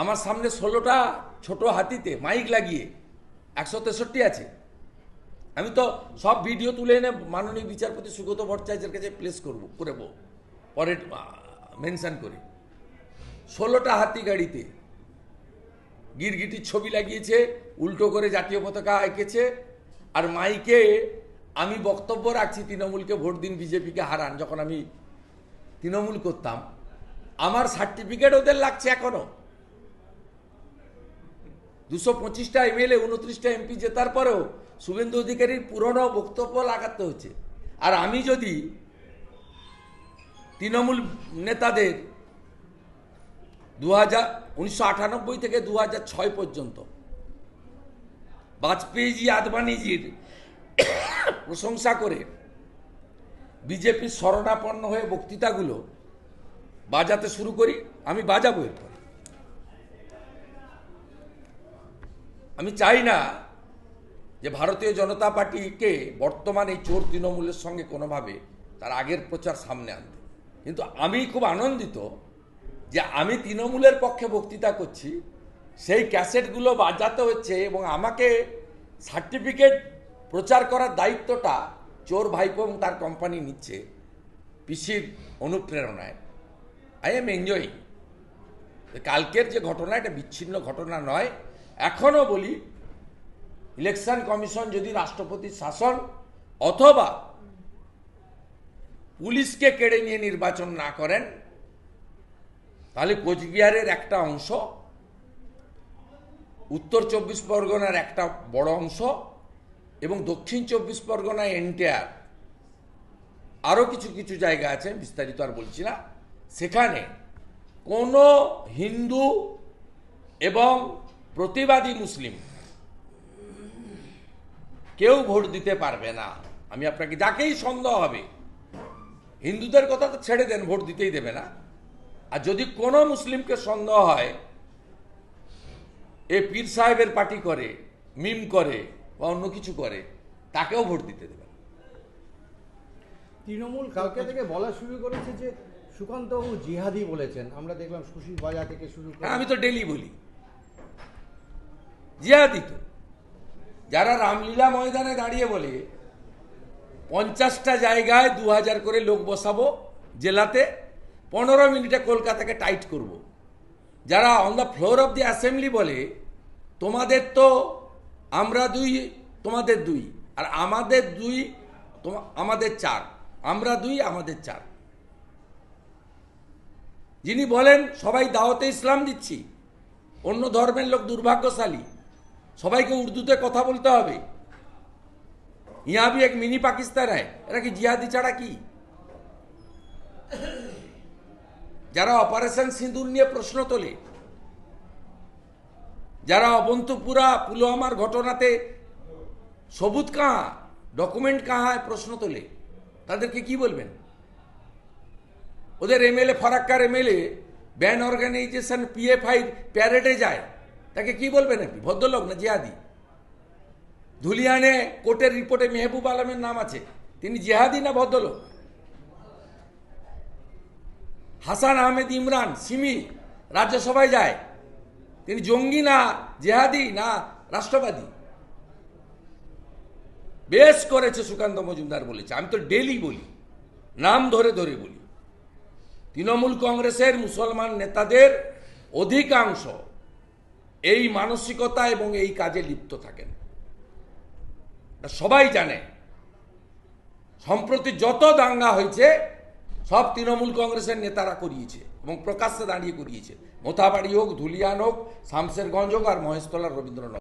আমার সামনে ষোলোটা ছোট হাতিতে মাইক লাগিয়ে একশো তেষট্টি আছে। আমি তো সব ভিডিও তুলে এনে মাননীয় বিচারপতি সুগত ভট্টাচার্যের কাছে প্লেস করব করব পরে মেনশন করে। ষোলোটা হাতি গাড়িতে গিরগিটির ছবি লাগিয়েছে, উল্টো করে জাতীয় পতাকা এঁকেছে, আর মাইকে আমি বক্তব্য রাখছি তৃণমূলকে ভোট দিন বিজেপিকে হারান, যখন আমি তৃণমূল করতাম। আমার সার্টিফিকেট ওদের লাগছে এখনও। দুশো পঁচিশটা এমএলএ উনত্রিশটা এমপি জেতার পরেও শুভেন্দু অধিকারীর পুরনো বক্তব্য লাগাতে হচ্ছে আর আমি যদি তৃণমূল নেতাদের দু হাজার থেকে দু ছয় পর্যন্ত, বাজপেয়ীজি আদবানিজির প্রশংসা করে বিজেপির শরণাপন্ন হয়ে বক্তৃতাগুলো বাজাতে শুরু করি, আমি বাজাবো এরপর। আমি চাই না যে ভারতীয় জনতা পার্টিকে বর্তমান এই চোর তৃণমূলের সঙ্গে কোনোভাবে তার আগের প্রচার সামনে আনতে। কিন্তু আমি খুব আনন্দিত যে আমি তৃণমূলের পক্ষে বক্তৃতা করছি, সেই ক্যাসেটগুলো বাজাতে হচ্ছে এবং আমাকে সার্টিফিকেট প্রচার করার দায়িত্বটা চোর ভাইপো এবং তার কোম্পানি নিচ্ছে পিসির অনুপ্রেরণায়। আই এম এনজয়িং কালকের যে ঘটনা, এটা বিচ্ছিন্ন ঘটনা নয়। এখনও বলি ইলেকশন কমিশন যদি রাষ্ট্রপতির শাসন অথবা পুলিশকে কেড়ে নিয়ে নির্বাচন না করেন, তাহলে কোচবিহারের একটা অংশ, উত্তর চব্বিশ পরগনার একটা বড় অংশ এবং দক্ষিণ চব্বিশ পরগনায় এনটিআর। আরও কিছু কিছু জায়গা আছে, বিস্তারিত আর বলছি না। সেখানে কোনো হিন্দু এবং প্রতিবাদী মুসলিম কেউ ভোট দিতে পারবে না। আমি আপনাকে যাকেই সন্দেহ হবে, হিন্দুদের কথা তো ছেড়ে দেন, ভোট দিতেই দেবে না। আর যদি কোনো মুসলিমকে সন্দেহ হয়, এ পীর সাহেবের পার্টি করে, মিম করে বা অন্য কিছু করে, তাকেও ভোট দিতে দেবে তৃণমূল কালকে থেকে বলা শুরু করেছে যে সুকান্তবাবু জিহাদি বলেছেন। আমরা দেখলাম সুশীল বাজা থেকে শুরু করে আমি তো ডেলি বলি। জিহাদি তো। যারা রামলীলা ময়দানে দাঁড়িয়ে বলে, পঞ্চাশটা জায়গায় দু হাজার করে লোক বসাবো জেলাতে, পনেরো মিনিটে কলকাতাকে টাইট করব। যারা on the floor of the assembly বলে, তোমাদের তো আমরা দুই, তোমাদের দুই, আর আমাদের দুই আমাদের চার। আমরা দুই, আমাদের চার। যিনি বলেন, সবাই দাওয়াতে ইসলাম দিচ্ছি, অন্য ধর্মের লোক দুর্ভাগ্যশালী, সবাইকে উর্দুতে কথা বলতে হবে। ইয়া এক মিনি পাকিস্তান হয় এরা কি জিহাদি ছাড়া কি? যারা অপারেশন সিঁদুর নিয়ে প্রশ্ন তোলে, যারা অবন্তপুরা পুলওয়ামার ঘটনাতে সবুজ কাহা, ডকুমেন্ট কাহায় প্রশ্ন তোলে তাদেরকে কি বলবেন? ওদের এমএলএ, ফরাক্কার এমএলএ, ব্যান অর্গানাইজেশন, পিএফআই, প্যারেডে যায়। তাকে কি বলবেন আপনি ভদ্রলোক না জিহাদি? ধুলিয়ানে কোর্টের রিপোর্টে মেহবুব আলমের নাম আছে। তিনি জিহাদি না ভদ্রলোক? হাসান আহমেদ ইমরান, সিমি, রাজ্যসভায় যায়। তিনি জঙ্গি না জেহাদি না রাষ্ট্রবাদী? বেশ করেছে সুকান্ত মজুমদার বলেছে। আমি তো ডেলি বলি, নাম ধরে ধরে বলি। তৃণমূল কংগ্রেসের মুসলমান নেতাদের অধিকাংশ এই মানসিকতা এবং এই কাজে লিপ্ত থাকেন। সবাই জানে, সম্প্রতি যত দাঙ্গা হয়েছে, সব তৃণমূল কংগ্রেসের নেতারা করিয়েছে এবং প্রকাশ্যে দাঁড়িয়ে করিয়েছে। মোথাবাড়ি হোক, ধুলিয়ান হোক শামসেরগঞ্জ হোক আর মহেশতলার রবীন্দ্রনগর।